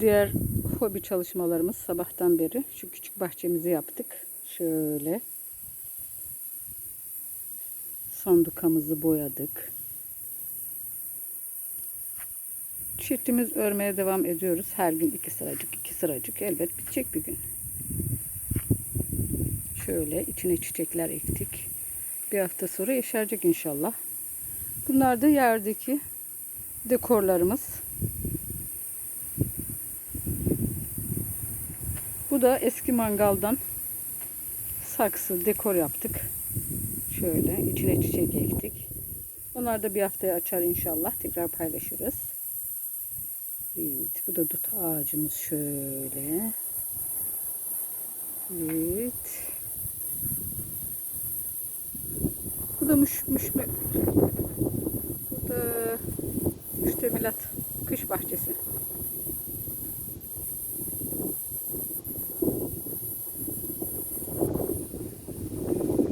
Diğer hobi çalışmalarımız sabahtan beri şu küçük bahçemizi yaptık. Şöyle. Sandukamızı boyadık. Çiftimiz örmeye devam ediyoruz. Her gün iki sıracık, iki sıracık. Elbet bitecek bir gün. Şöyle içine çiçekler ektik. Bir hafta sonra yeşerecek inşallah. Bunlar da yerdeki dekorlarımız. Bu da eski mangaldan saksı dekor yaptık. Şöyle içine çiçek ektik. Onlar da bir haftaya açar inşallah. Tekrar paylaşırız. Evet, bu da dut ağacımız şöyle. Evet. Bu da müş, müşme, bu da müştemilat kış bahçesi.